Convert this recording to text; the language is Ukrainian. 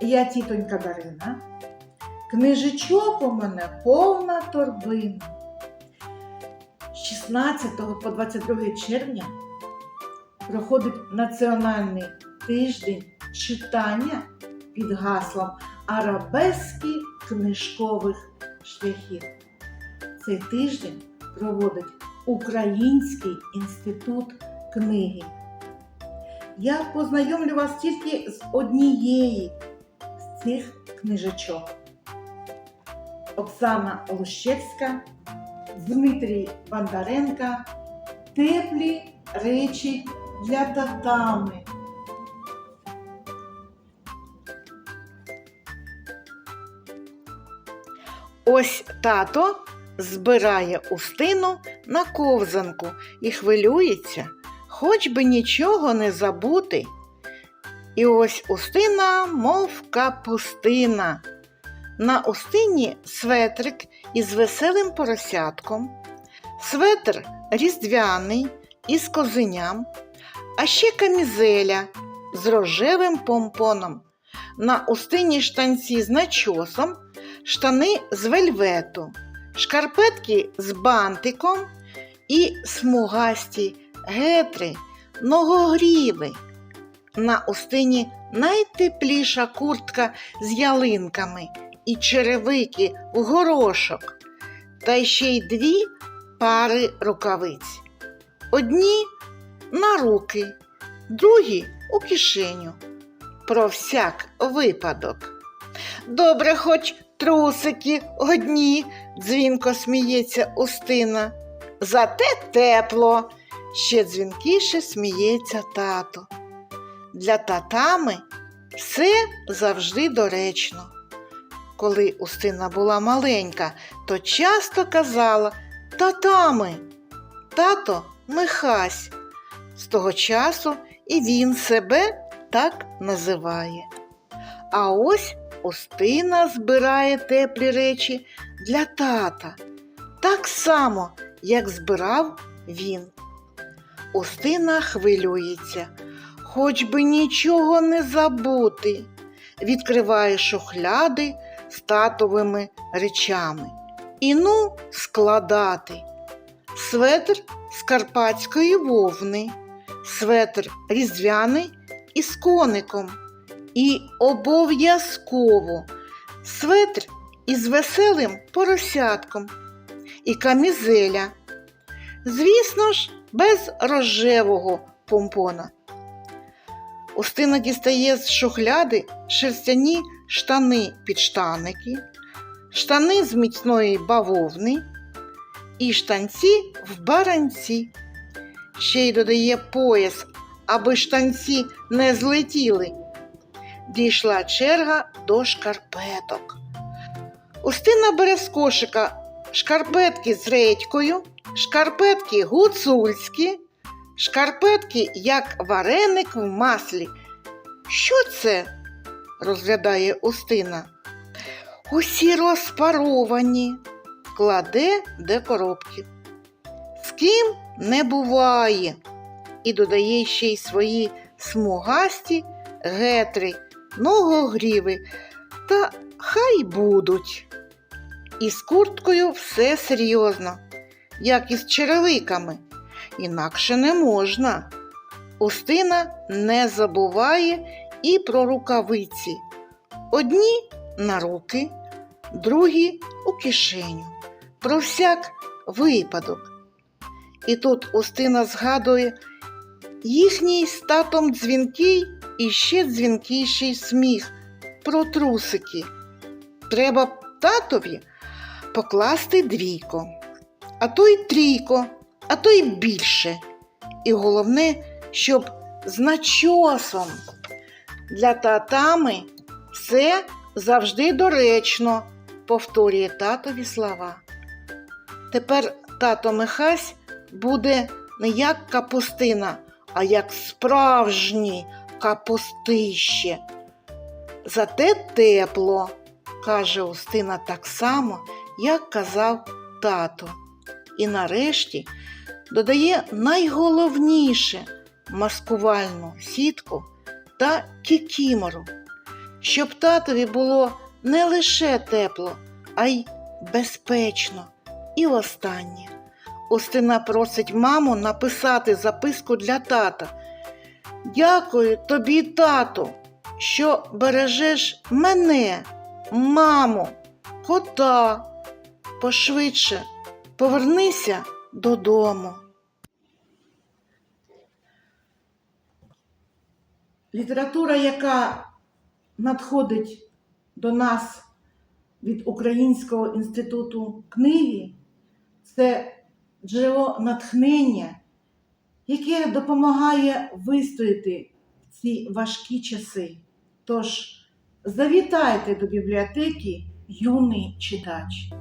я тітонька Дарина. Книжечок у мене повна торбина. З 16 по 22 червня проходить Національний тиждень читання під гаслом Арабески книжкових шляхів. Цей тиждень проводить Український інститут книги. Я познайомлю вас тільки з однієї з цих книжечок. Оксана Олущевська, Дмитрій Бондаренка, Теплі речі для татами. Ось тато збирає устину на ковзанку і хвилюється, хоч би нічого не забути. І ось устина, мов капустина. На устині светрик із веселим поросятком, светр різдвяний із козеням, а ще камізеля з рожевим помпоном. На устині штанці з начосом, штани з вельвету, шкарпетки з бантиком і смугасті гетри, ногогріви. На устині найтепліша куртка з ялинками і черевики в горошок, та ще й дві пари рукавиць. Одні на руки, другі у кишеню. Про всяк випадок. Добре, хоч трусики одні, дзвінко сміється Устина. Зате тепло, ще дзвінкіше сміється тато. Для татами все завжди доречно. Коли Устина була маленька, то часто казала татами, тато Михась. З того часу і він себе так називає. А ось Устина збирає теплі речі для тата, так само, як збирав він. Устина хвилюється, хоч би нічого не забути. Відкриває шухляди з татовими речами. І ну складати. Светр з карпатської вовни, светр різдвяний із коником. І обов'язково светр із веселим поросятком і камізеля. Звісно ж, без рожевого помпона. Устина дістає з шухляди шерстяні штани підштаники, штани з міцної бавовни і штанці в баранці. Ще й додає пояс, аби штанці не злетіли. Дійшла черга до шкарпеток. Устина бере з кошика шкарпетки з редькою, шкарпетки гуцульські, шкарпетки як вареник в маслі. Що це? розглядає Устина. Усі розпаровані, кладе де коробки. З ким не буває, і додає ще й свої смугасті гетри, ногогріви, та хай будуть. І з курткою все серйозно, як і з черевиками, інакше не можна. Устина не забуває і про рукавиці. Одні на руки, другі у кишеню. Про всяк випадок. І тут Устина згадує їхній з татом дзвінкий і ще дзвінкіший сміх про трусики. Треба татові покласти двійко, а то й трійко, а то й більше. І головне, щоб з начосом. Для татами все завжди доречно, повторює татові слова. Тепер тато Михась буде не як капустина, а як справжній капустище. Зате тепло, каже Устина так само, як казав тато. І нарешті додає найголовніше маскувальну сітку та кікімору. щоб татові було не лише тепло, а й безпечно. І останнє. Устина просить маму написати записку для тата. Дякую тобі, тату, що бережеш мене, маму, кота. Пошвидше повернися додому. Література, яка надходить до нас від Українського інституту книги, це джерело натхнення, яке допомагає вистояти ці важкі часи. Тож завітайте до бібліотеки юний читач.